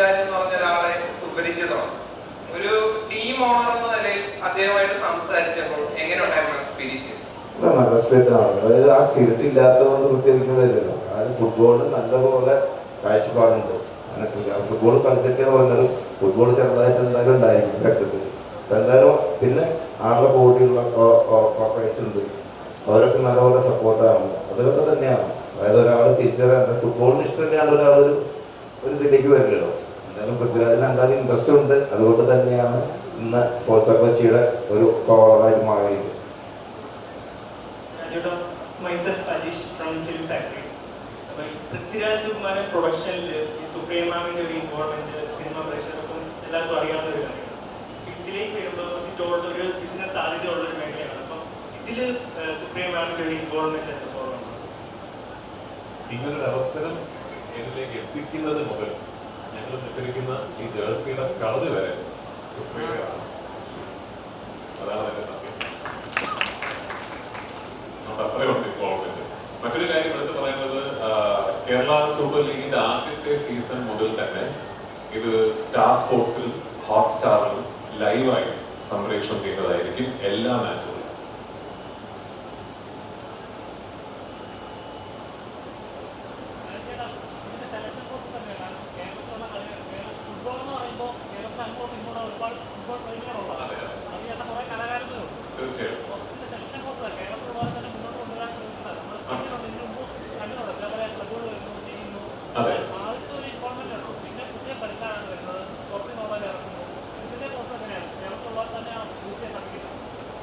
പൃഥ്വിരാജ് എന്ന് പറഞ്ഞ ഒരാളെ സുപരിചിതമാണ് ഒരു ടീം ഓണർ എന്ന നിലയിൽ അദ്ദേഹമായിട്ട് സംസാരിച്ചപ്പോൾ എങ്ങനെ ഉണ്ടായിരുന്നു സ്പിരിറ്റ് നല്ല സ്പിരിറ്റ് ആണ്. അതായത് ആ സ്പിരിറ്റ് ഇല്ലാത്തതുകൊണ്ട് പ്രത്യേകിച്ച് ഫുട്ബോളിൽ നല്ലപോലെ കാഴ്ചപ്പാടുണ്ട്. അങ്ങനെ ഫുട്ബോൾ കളിച്ചിട്ട് പറഞ്ഞാലും ഫുട്ബോൾ ചെറുതായിട്ട് എന്തായാലും ഉണ്ടായിരിക്കും രക്തത്തിൽ. എന്തായാലും പിന്നെ ആളുടെ ബോഡിയുള്ള കോപ്പറേറ്റ്സ് ഉണ്ട്. അവരൊക്കെ നല്ലപോലെ സപ്പോർട്ടാണ് അതുകൊണ്ട് തന്നെയാണ്. അതായത് ഒരാൾ തിരിച്ചറിയാൻ ഫുട്ബോളിന് ഇഷ്ടം തന്നെയാണ് ഒരാൾ ഒരു ഒരു ഇതിലേക്ക് വരില്ലല്ലോ. എന്തായാലും പൃഥ്വിരാജിന് എന്തായാലും ഇൻട്രസ്റ്റ് ഉണ്ട്. അതുകൊണ്ട് തന്നെയാണ് ഇന്ന് ഫോഴ്സ കൊച്ചിയുടെ ഒരു കോളറായിട്ട് മാറിയത്. പൃഥ്വിരാജ് സുകുമാരൻ പ്രൊഡക്ഷനിൽ ഈ സുപ്രീമാമിന്റെ ഒരു സിനിമ പ്രേക്ഷകർക്കും എല്ലാവർക്കും അറിയാവുന്ന ഒരു കാര്യമാണ് ഇതിലേക്ക് വരുമ്പോൾ ടോട്ടൽ ഒരു ബിസിനസ് സാധ്യതയുള്ള ഒരു മേഖലയാണ്. അപ്പം ഇതിൽ സുപ്രീമാമിന്റെ ഒരു ഇൻവോൾവ്മെന്റ് എത്രത്തോളം ഇങ്ങനൊരു അവസരം എന്നിലേക്ക് എത്തിക്കുന്നത് മുതൽ ഞങ്ങൾ ഈ ജേഴ്സിയുടെ കളറ് വരെ സുപ്രീമയാണ് അതാണ് അതിന്റെ സത്യം. അത്രയുണ്ട് ഇൻവോൾവ്മെന്റ് മറ്റൊരു കാര്യം എടുത്ത് പറയുന്നത് കേരള സൂപ്പർ ലീഗിന്റെ ആദ്യത്തെ സീസൺ മുതൽ തന്നെ ഇത് സ്റ്റാർ സ്പോർട്സിൽ ഹോട്ട്സ്റ്റാറിൽ ലൈവായി സംപ്രേക്ഷണം ചെയ്യുന്നതായിരിക്കും എല്ലാ മാച്ചുകളും തീർച്ചയായും അതെ.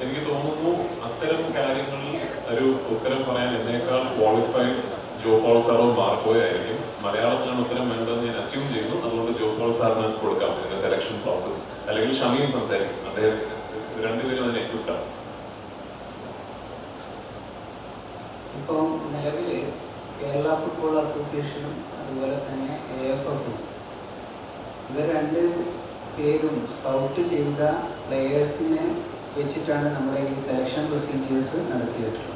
എനിക്ക് തോന്നുന്നു അത്തരം കാര്യങ്ങളിൽ ഒരു ഉത്തരം പറയാൻ എന്നേക്കാൾ ക്വാളിഫൈഡ് ജോ പോൾ സാറോ മാർക്കോയോ ആയിരിക്കും. മലയാളത്തിലാണ് ഉത്തരം വേണ്ടതെന്ന് ഞാൻ അസ്യൂം ചെയ്യുന്നു. അതുകൊണ്ട് ജോ പോൾ സാറിന് കൊടുക്കാം. സെലക്ഷൻ പ്രോസസ് അല്ലെങ്കിൽ ഷമിയും സംസാരിക്കും. അദ്ദേഹം രണ്ടുപേരും അതിന് എക്യൂട്ടാണ് ഇപ്പം നിലവിൽ കേരള ഫുട്ബോൾ അസോസിയേഷനും അതുപോലെ തന്നെ എ എഫ് എഫും ഇവ രണ്ട് പേരും സ്കൗട്ട് ചെയ്ത പ്ലെയേഴ്സിനെ വെച്ചിട്ടാണ് നമ്മുടെ ഈ സെലക്ഷൻ പ്രൊസീജിയേഴ്സ് നടത്തിയിട്ടുള്ളത്.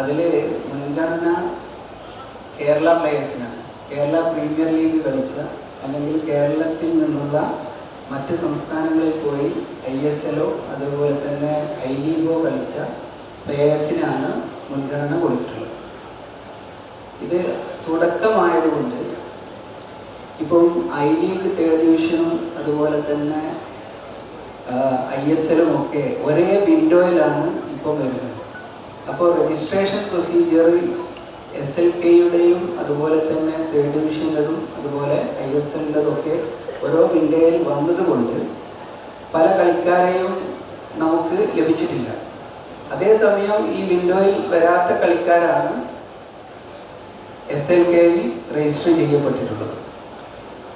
അതിൽ മുൻഗണന കേരള പ്ലെയേഴ്സിനാണ്. കേരള പ്രീമിയർ ലീഗ് കളിച്ച അല്ലെങ്കിൽ കേരളത്തിൽ നിന്നുള്ള മറ്റ് സംസ്ഥാനങ്ങളിൽ പോയി ഐ എസ് എല്ലോ അതുപോലെ തന്നെ ഐ ലീഗോ കളിച്ച പ്ലേയേഴ്സിനാണ് മുൻഗണന കൊടുത്തിട്ടുള്ളത്. ഇത് തുടക്കമായതുകൊണ്ട് ഇപ്പം ഐ ലീഗ് തേർഡ് ഡിവിഷനും അതുപോലെ തന്നെ ഐ എസ് എല്ലും ഒക്കെ ഒരേ വിൻഡോയിലാണ് ഇപ്പം വരുന്നത്. അപ്പോൾ രജിസ്ട്രേഷൻ പ്രൊസീജിയർ എസ് എൽ കെയുടെയും അതുപോലെ തന്നെ തേർഡ് ഡിവിഷന്റെതും അതുപോലെ ഐ എസ് എല്ലിന്റെതൊക്കെ ഓരോ വിൻഡോയിൽ വന്നതുകൊണ്ട് പല കളിക്കാരെയും നമുക്ക് ലഭിച്ചിട്ടില്ല. അതേസമയം ഈ വിൻഡോയിൽ വരാത്ത കളിക്കാരാണ് എസ് എൽ കെയിൽ രജിസ്റ്റർ ചെയ്യപ്പെട്ടിട്ടുള്ളത്.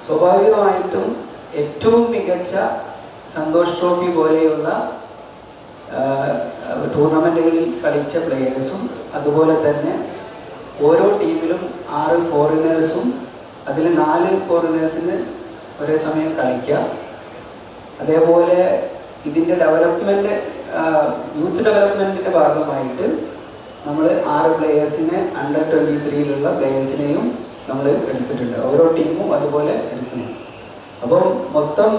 സ്വാഭാവികമായിട്ടും ഏറ്റവും മികച്ച സന്തോഷ് ട്രോഫി പോലെയുള്ള ടൂർണമെന്റുകളിൽ കളിച്ച പ്ലെയേഴ്സും അതുപോലെ തന്നെ ഓരോ ടീമിലും ആറ് ഫോറിനേഴ്സും അതിൽ നാല് ഫോറിനേഴ്സിന് ഒരേ സമയം കളിക്കാം അതേപോലെ ഇതിന്റെ ഡെവലപ്മെന്റ് യൂത്ത് ഡെവലപ്മെന്റിന്റെ ഭാഗമായിട്ട് നമ്മൾ ആറ് പ്ലേയേഴ്സിനെ അണ്ടർ ട്വന്റി ത്രീയിലുള്ള പ്ലേയേഴ്സിനെയും നമ്മൾ എടുത്തിട്ടുണ്ട്. ഓരോ ടീമും അതുപോലെ എടുക്കുന്നു. അപ്പം മൊത്തം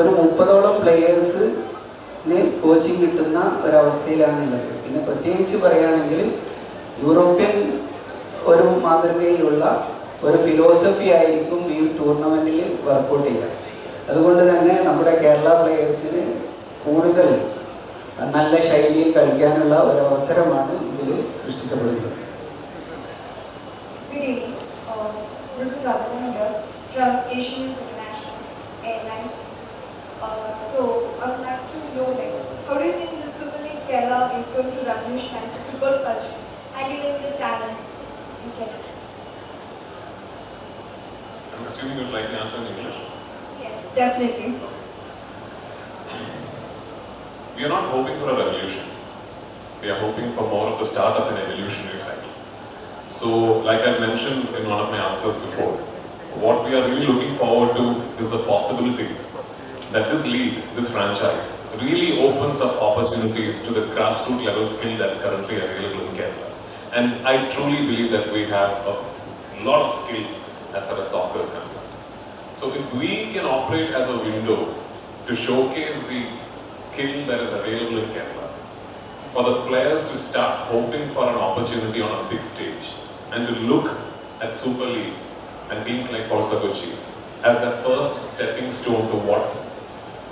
ഒരു മുപ്പതോളം പ്ലേയേഴ്സിന് കോച്ചിങ് കിട്ടുന്ന ഒരവസ്ഥയിലാണുള്ളത്. പിന്നെ പ്രത്യേകിച്ച് പറയുകയാണെങ്കിൽ യൂറോപ്യൻ ഒരു മാതൃകയിലുള്ള ഒരു ഫിലോസഫി ആയിരിക്കും ഈ ടൂർണമെന്റിൽ വർക്കൗട്ട് ചെയ്യുക അതുകൊണ്ട് തന്നെ നമ്മുടെ കേരള പ്ലെയേഴ്സിന് കൂടുതൽ നല്ല ശൈലിയിൽ കളിക്കാനുള്ള ഒരു അവസരമാണ് ഇതിൽ സൃഷ്ടിക്കപ്പെടുന്നത്. Uh. Uh, Kerala is going to revolutionize the football culture and even the talents in Kerala? I'm assuming you'd like the answer in English. Yes, definitely. We are not hoping for a revolution. We are hoping for more of the start of an evolutionary cycle. So, like I mentioned in one of my answers before, what we are really looking forward to is the possibility that this league, this franchise, really opens up opportunities to the grassroots level skill that's currently available in Kerala. And I truly believe that we have a a lot of skill as far as soccer is concerned. So if we can operate as a window to showcase the skill that is available in Kerala, for the players to start hoping for an opportunity on a big stage and to look at Super League and teams like Forza Kochi as their first stepping stone to what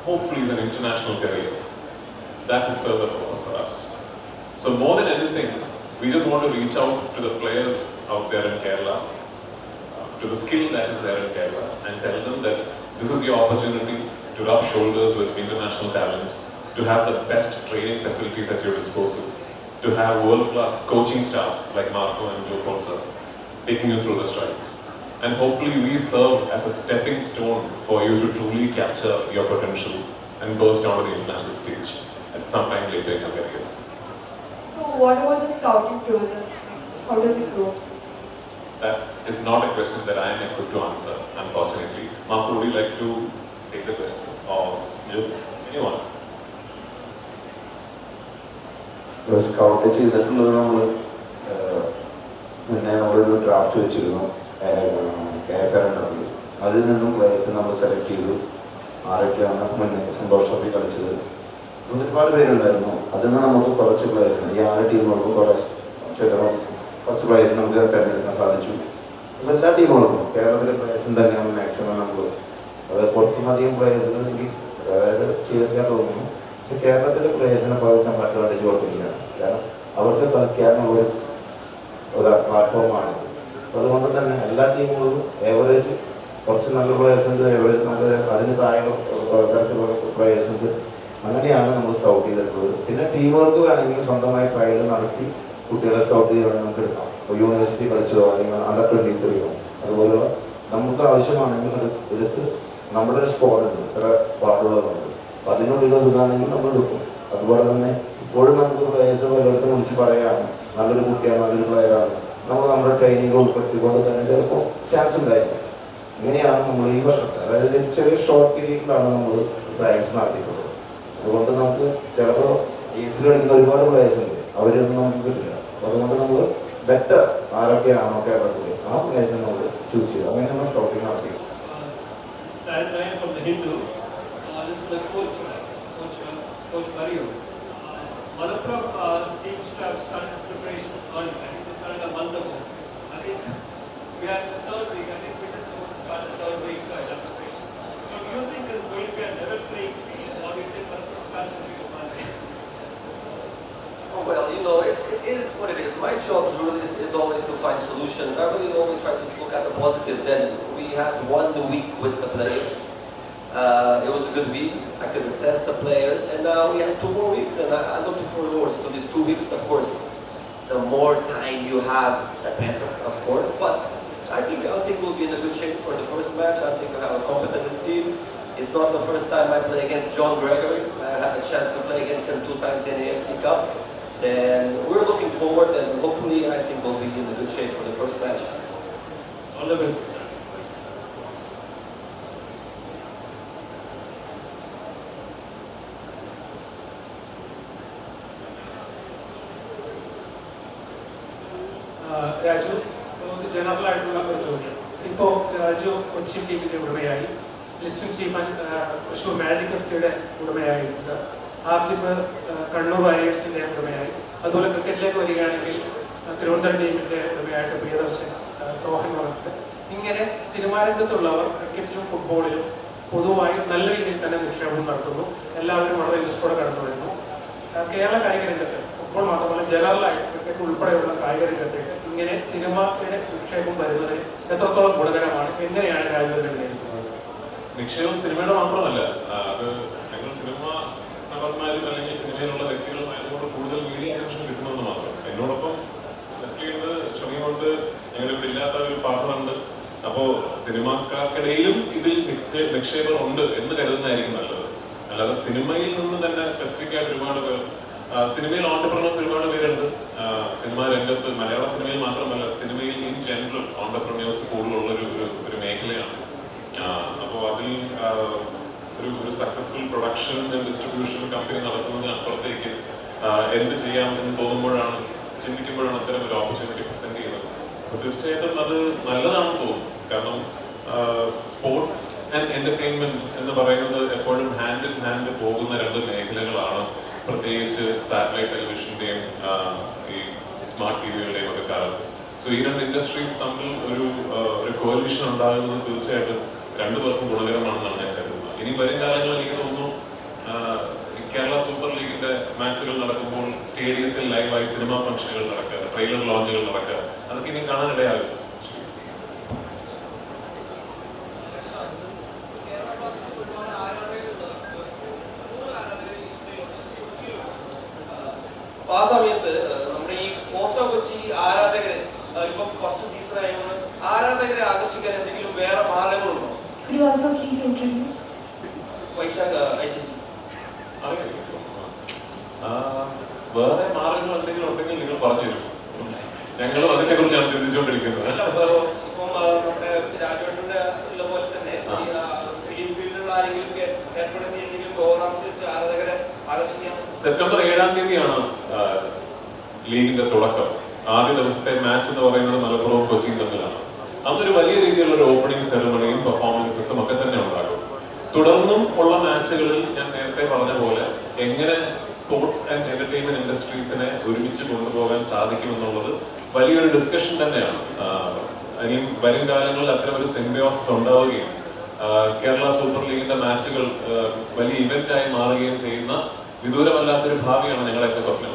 hopefully is an international career, that would serve the purpose for us. So more than anything, we just want to reach out to the players out there in Kerala, to the skill that is there in Kerala, and tell them that this is your opportunity to rub shoulders with international talent, to have the best training facilities at your disposal, to have world-class coaching staff like Marco and Joe Polsa taking you through the strides. And hopefully we serve as a stepping stone for you to truly capture your potential and burst onto the international stage at some time later in your career. So what about the scouting process? How does it go? That is not a question that I am equipped to answer, unfortunately. Marco, would you like to take the question? Or you, Anyone? Scout ചെയ്തിട്ടുള്ളത് നമ്മൾ പിന്നെ നമ്മളൊരു draft വെച്ചിരുന്നു K F രണ്ടെണ്ണം അതിൽ നിന്നും players നമ്മൾ select ചെയ്തു ആരൊക്കെയാണ് മുന്നേ സന്തോഷ് ട്രോഫി കളിച്ചത് ഒരുപാട് പേരുണ്ടായിരുന്നു അതിൽ നിന്ന് നമുക്ക് കുറച്ച് പ്ലേയേഴ്സ് ഈ ആറ് ടീമുകൾക്കും കുറച്ച് ചിലപ്പോൾ കുറച്ച് പ്ലേയേഴ്സ് നമുക്ക് തിരഞ്ഞെടുക്കാൻ സാധിച്ചു. എല്ലാ ടീമുകളും കേരളത്തിലെ പ്ലേയേഴ്സും തന്നെയാണ് മാക്സിമം നമ്മൾ അത് പുറത്തും അധികം പ്ലേയേഴ്സ് എനിക്ക് അതായത് ചെയ്തിട്ടില്ല തോന്നുന്നു. പക്ഷെ കേരളത്തിലെ പ്ലേയേഴ്സിനെ പകുതി നമ്മൾ അഡ്വാന്റേജ് കൊടുക്കുകയാണ് കാരണം അവർക്ക് കളിക്കാനുള്ള ഒരു ഒരു പ്ലാറ്റ്ഫോമാണ് അതുകൊണ്ട് തന്നെ എല്ലാ ടീമുകളും ഏവറേജ് കുറച്ച് നല്ല പ്ലേയേഴ്സ് ഉണ്ട് ഏവറേജ് നമുക്ക് അതിന് താഴെ തരത്തിലുള്ള പ്ലേയേഴ്സ് ഉണ്ട്. അങ്ങനെയാണ് നമ്മൾ സ്കൗട്ട് ചെയ്തിട്ടുള്ളത്. പിന്നെ ടീം വർക്ക് വേണമെങ്കിൽ സ്വന്തമായി ട്രയൽ നടത്തി കുട്ടികളെ സ്കൗട്ട് ചെയ്യുകയാണെങ്കിൽ നമുക്ക് എടുക്കാം. ഇപ്പോൾ യൂണിവേഴ്സിറ്റി കളിച്ചതോ അല്ലെങ്കിൽ അണ്ടർ ട്വന്റി ത്രീയോ അതുപോലുള്ള നമുക്ക് ആവശ്യമാണെങ്കിൽ അത് എടുത്ത് നമ്മുടെ ഒരു സ്കോഡ് ഉണ്ട്. ഇത്ര പാടുള്ളതുണ്ട് അപ്പം അതിനുള്ളിൽ ഒതുങ്ങാണെങ്കിൽ നമ്മൾ എടുക്കും. അതുപോലെ തന്നെ ഇപ്പോഴും നമുക്ക് പ്ലേയേഴ്സ് പലയിടത്തും വിളിച്ച് പറയാം നല്ലൊരു കുട്ടിയാണ് നല്ലൊരു പ്ലെയറാണ് നമ്മൾ നമ്മുടെ ട്രെയിനിങ് ഉൾപ്പെടുത്തിക്കൊണ്ട് തന്നെ ചിലപ്പോൾ ചാൻസ് ഉണ്ടായിരിക്കും. ഇങ്ങനെയാണ് നമ്മൾ ഈ വർഷത്തെ അതായത് ചെറിയ ഷോർട്ട് പീരീഡിലാണ് നമ്മൾ ട്രയൽസ് നടത്തിയിട്ടുള്ളത്. അതുകൊണ്ട് നമുക്ക് ചിലപ്പോൾ ഈസിൽ കളിക്കുന്ന ഒരുപാട് പ്ലേയേഴ്സ് ഉണ്ട്. അവരൊന്നും നമുക്ക് കിട്ടില്ല. അപ്പോൾ അതുകൊണ്ട് നമ്മൾ ബെറ്റർ ആരൊക്കെയാണോ കേരളത്തിൽ ആ പ്ലേയേഴ്സിനെ നമ്മൾ ചൂസ് ചെയ്തു അങ്ങനെ നമ്മൾ സ്കൗട്ടിങ് നടത്തി Stan Ryan from the Hindu. Uh, this is the coach, uh, coach, uh, coach Mario. Uh, Malappuram uh, seems to have started its preparations early. I think they started a month ago. I think we are in the third week. I think we just about to start the third week uh, in our preparations. So do you think it's going to be a level playing field or do you think Malappuram starts the week of Monday? Oh, well, you know, it's, it is what it is. My job really is, is always to find solutions. I really always try to look at the positive. Then we had one week with the players. Uh, it was a good week. I could assess the players, and now we have two more weeks. And I, I look forward to these two weeks. Of course, the more time you have, the better, of course. But I think I think we'll be in a good shape for the first match. I think we have a competitive team. It's not the first time I play against John Gregory. I had a chance to play against him two times in the AFC Cup. Then we're looking forward, and hopefully, I think we'll be in a good shape for the first match. All the best. ആ, രാജു നമുക്ക് general ആയിട്ടുള്ള ഒരു ചോദ്യം ഇപ്പോൾ രാജു കൊച്ചിൻ ടീമിന്റെ ഉടമയായി Liston Stephen ആ, Thrissur magic F സിയുടെ ഉടമയായിട്ടുണ്ട് ആസിഫ് കണ്ണൂർ വാരിയേഴ്സിന്റെ ഉടമയായി അതുപോലെ ക്രിക്കറ്റിലേക്ക് വരികയാണെങ്കിൽ തിരുവനന്തപുരം ടീമിന്റെ ഉടമയായിട്ട് പ്രിയദർശൻ സോഹൻ വന്നിട്ട്. ഇങ്ങനെ സിനിമാ രംഗത്തുള്ളവർ ക്രിക്കറ്റിലും ഫുട്ബോളിലും പൊതുവായി നല്ല രീതിയിൽ തന്നെ നിക്ഷേപം നടത്തുന്നു. എല്ലാവരും വളരെ ഇൻട്രസ്റ്റോടെ കടന്നു വരുന്നു. കേരള കായിക രംഗത്ത് ഫുട്ബോൾ മാത്രമല്ല ജനറലായി ക്രിക്കറ്റ് ഉൾപ്പെടെയുള്ള കായിക രംഗത്തേക്ക് ഇങ്ങനെ സിനിമയുടെ നിക്ഷേപം വരുന്നത് എത്രത്തോളം ഗുണകരമാണ്? എങ്ങനെയാണ് വിലയിരുത്തുന്നത് നിക്ഷേപം സിനിമയുടെ മാത്രമല്ല അത് ഞങ്ങൾ സിനിമ നടന്മാരും അല്ലെങ്കിൽ സിനിമയിലുള്ള വ്യക്തികളും അതിനോട് കൂടുതൽ മീഡിയ അറ്റൻഷൻ കിട്ടുന്നത് മാത്രം. എന്നോടൊപ്പം നെസ്ലിയുണ്ട് ഷമിയുണ്ട് ഞങ്ങളുടെ ഇവിടെ ഇല്ലാത്ത ഒരു പാർട്ണറുണ്ട് അപ്പോൾ സിനിമാക്കാർക്കിടയിലും ഇതിൽ നിക്ഷേ- നിക്ഷേപം ഉണ്ട് എന്ന് കരുതുന്നതായിരിക്കും നല്ലത്. അല്ലാതെ സിനിമയിൽ നിന്ന് തന്നെ സ്പെസിഫിക് ആയിട്ട് ഒരുപാട് പേർ സിനിമയിൽ ഓണ്ടർപ്രണേഴ്സ് ഒരുപാട് പേരുണ്ട്. സിനിമാ രംഗത്ത് മലയാള സിനിമയിൽ മാത്രമല്ല സിനിമയിൽ ഇൻ ജനറൽ ഓണ്ടർപ്രണേഴ്സ് കൂടുതലുള്ള ഒരു ഒരു- മേഖലയാണ്. അപ്പോൾ അതിൽ ഒരു ഒരു സക്സസ്ഫുൾ പ്രൊഡക്ഷൻ ഡിസ്ട്രിബ്യൂഷൻ കമ്പനി നടക്കുന്നതിന് അപ്പുറത്തേക്ക് എന്ത് ചെയ്യാം എന്ന് തോന്നുമ്പോഴാണ് ചിന്തിക്കുമ്പോഴാണ് അത്തരം ഒരു ഓപ്പർച്യൂണിറ്റി പ്രസന്റ് ചെയ്യുന്നത്. അപ്പൊ തീർച്ചയായിട്ടും അത് നല്ലതാണെന്ന് തോന്നുന്നു കാരണം സ്പോർട്സ് ആൻഡ് എന്റർടൈൻമെന്റ് എന്ന് പറയുന്നത് എപ്പോഴും ഹാൻഡ് ഇൻ ഹാൻഡ് പോകുന്ന രണ്ട് മേഖലകളാണ്. പ്രത്യേകിച്ച് സാറ്റലൈറ്റ് ടെലിവിഷന്റെയും ഈ സ്മാർട്ട് ടി വികളുടെയും ഒക്കെ കാലത്ത്. സോ ഈ രണ്ട് ഇൻഡസ്ട്രീസ് തമ്മിൽ ഒരു ഒരു കോലിഷൻ ഉണ്ടാകുന്നത് തീർച്ചയായിട്ടും രണ്ടുപേർക്കും ഗുണകരമാണെന്നാണ് ഞാൻ കരുതുന്നത് ഇനി വരും കാലങ്ങളിൽ എനിക്ക് തോന്നുന്നു കേരള സൂപ്പർ ലീഗിന്റെ മാച്ചുകൾ നടക്കുമ്പോൾ സ്റ്റേഡിയത്തിൽ ലൈവായി സിനിമാ ഫംഗ്ഷനുകൾ നടക്കുക ട്രെയിലർ ലോഞ്ചുകൾ നടക്കുക അതൊക്കെ ഇനി കാണാനിടയാകും ആ സമയത്ത് നമ്മുടെ ഈ ഫോസ്റ്റോ കൊച്ചി ആരാധകര് ഇപ്പം ഫസ്റ്റ് സീസൺ ആയതുകൊണ്ട് ആരാധകരെ ആകർഷിക്കാൻ എന്തെങ്കിലും വേറെ മാർഗങ്ങളുണ്ടോ Could you also please introduce? വൈശാഖ ഐശ്വര്യ വേറെ മാർഗങ്ങൾ എന്തെങ്കിലും ഉണ്ടെങ്കിൽ നിങ്ങൾ പറഞ്ഞു തരും. ഞങ്ങളും അതിനെ കുറിച്ചാണ് ചിന്തിച്ചുകൊണ്ടിരിക്കുന്നത് ഇപ്പം നമ്മുടെ രാജേട്ടന്റെ ഉള്ള പോലെ തന്നെ ഫീൽഡിലുള്ള ആരെങ്കിലും ഒക്കെ ഏർപ്പെടുന്ന എന്തെങ്കിലും പ്രോഗ്രാംസ് ആരാധകരെ ആകർഷിക്കാൻ സെപ്റ്റംബർ ഏഴാം തീയതിയാണ് ലീഗിന്റെ തുടക്കം. ആദ്യ ദിവസത്തെ മാച്ച് എന്ന് പറയുന്നത് മലപ്പുറവും കൊച്ചിയും തമ്മിലാണ്. അന്നൊരു വലിയ രീതിയിലുള്ള ഒരു ഓപ്പണിംഗ് സെറമണിയും പെർഫോമൻസസും ഒക്കെ തന്നെ ഉണ്ടാകും. തുടർന്നും ഉള്ള മാച്ചുകളിൽ ഞാൻ നേരത്തെ പറഞ്ഞ പോലെ എങ്ങനെ സ്പോർട്സ് ആൻഡ് എന്റർടൈൻമെന്റ് ഇൻഡസ്ട്രീസിനെ ഒരുമിച്ച് കൊണ്ടുപോകാൻ സാധിക്കുമെന്നുള്ളത് വലിയൊരു ഡിസ്കഷൻ തന്നെയാണ്. അല്ലെങ്കിൽ വരും കാലങ്ങളിൽ അത്തരം ഒരു സിംബിയോസിസ് ഉണ്ടാവുകയും കേരള സൂപ്പർ ലീഗിന്റെ മാച്ചുകൾ വലിയ ഇവന്റ് ആയി മാറുകയും ചെയ്യുന്ന വിദൂരമല്ലാത്തൊരു ഭാവിയാണ് ഞങ്ങളെയൊക്കെ സ്വപ്നം.